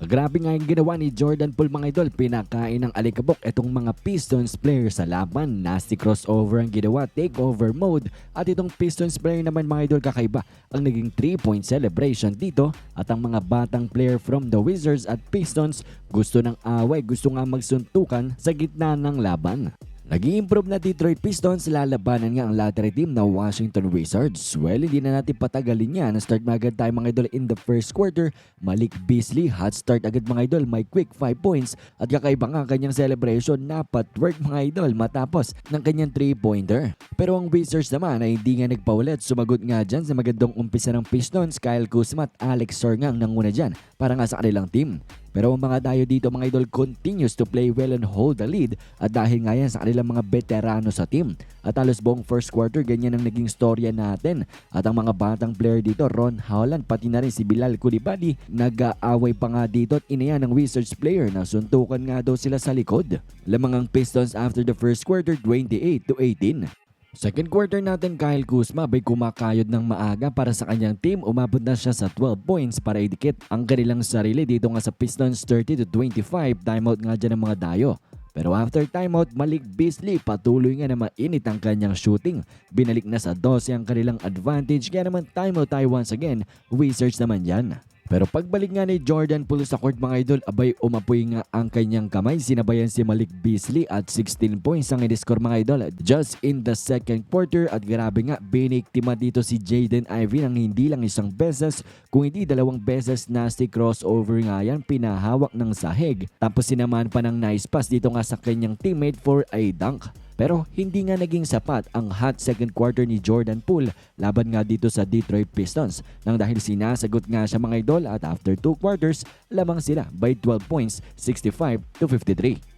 Grabe nga yung ginawa ni Jordan Poole mga idol. Pinakain ng alikabok itong mga Pistons player sa laban. Nasty crossover ang ginawa, takeover mode. At itong Pistons player naman mga idol kakaiba ang naging 3-point celebration dito. At ang mga batang player from the Wizards at Pistons gusto ng away, gusto nga magsuntukan sa gitna ng laban. Nag-i-improve na Detroit Pistons, lalabanan nga ang lottery team na Washington Wizards. Well, hindi na natin patagalin yan. Start na agad tayo mga idol in the first quarter. Malik Beasley, hot start agad mga idol, may quick 5 points. At kakaiba nga ang kanyang celebration na patwork mga idol matapos ng kanyang 3-pointer. Pero ang Wizards naman ay hindi nga nagpaulit. Sumagot nga dyan sa magandang umpisa ng Pistons, Kyle Kuzma at Alex Sor nga ang nanguna dyan para nga sa kanilang team. Pero ang mga dayo dito mga idol continues to play well and hold the lead at dahil nga yan sa kanilang mga veterano sa team. At halos buong first quarter ganyan ang naging storya natin. At ang mga batang player dito, Ron Howland pati na rin si Bilal Koulibaly, nag-aaway pa nga dito at inayan ng Wizards player na suntukan nga daw sila sa likod. Lamang ang Pistons after the first quarter 28 to 18. Second quarter natin Kyle Kuzma bay kumakayod ng maaga para sa kanyang team. Umabot na siya sa 12 points para idikit ang kanilang sarili dito nga sa Pistons 30 to 25. Timeout nga dyan ng mga dayo. Pero after timeout, Malik Beasley patuloy nga na mainit ang kanyang shooting. Binalik na sa 12 ang kanilang advantage kaya naman timeout tayo once again. Wizards naman yan. Pero pagbalik nga ni Jordan Poole sa court mga idol, abay umapoy nga ang kanyang kamay. Sinabayan si Malik Beasley at 16 points ang in-score mga idol just in the second quarter. At grabe nga, biniktima dito si Jaden Ivey ng hindi lang isang beses, kung hindi dalawang beses nasty crossover nga yan, pinahawak ng sahig. Tapos sinaman pa ng nice pass dito nga sa kanyang teammate for a dunk. Pero hindi nga naging sapat ang hot second quarter ni Jordan Poole laban nga dito sa Detroit Pistons nang dahil sinasagot nga siya mga idol at after 2 quarters lamang sila by 12 points 65 to 53.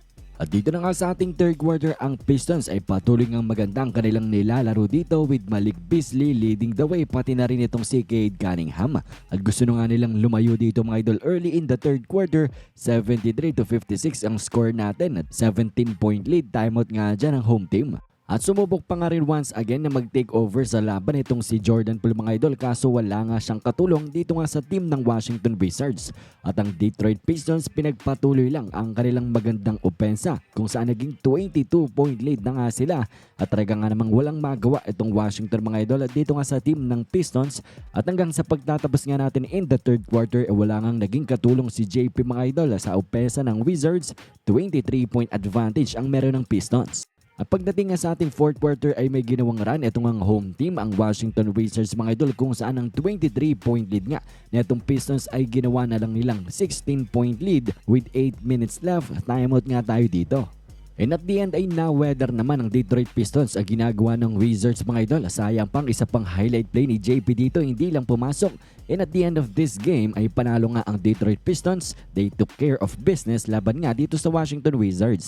At dito na nga sa ating third quarter, ang Pistons ay patuloy ngang magandang kanilang nilalaro dito with Malik Beasley leading the way pati na rin itong si Cade Cunningham. At gusto nga nilang lumayo dito mga idol early in the third quarter, 73 to 56 ang score natin at 17 point lead timeout nga dyan ang home team. At sumubok pa nga rin once again na mag-take over sa laban itong si Jordan Poole mga idol kaso wala nga siyang katulong dito nga sa team ng Washington Wizards. At ang Detroit Pistons pinagpatuloy lang ang kanilang magandang opensa kung saan naging 22 point lead na nga sila. At talaga nga namang walang magawa itong Washington mga idol at dito nga sa team ng Pistons. At hanggang sa pagtatapos nga natin in the third quarter eh, wala nga naging katulong si JP mga idol sa opensa ng Wizards. 23 point advantage ang meron ng Pistons. At pagdating nga sa ating fourth quarter ay may ginawang run itong ang home team, ang Washington Wizards mga idol kung saan ang 23 point lead nga netong Pistons ay ginawa na lang nilang 16 point lead with 8 minutes left. Timeout nga tayo dito. And at the end ay na-weather naman ng Detroit Pistons ang ginagawa ng Wizards mga idol. Sayang pang isa pang highlight play ni JP dito hindi lang pumasok. And at the end of this game ay panalo nga ang Detroit Pistons. They took care of business laban nga dito sa Washington Wizards.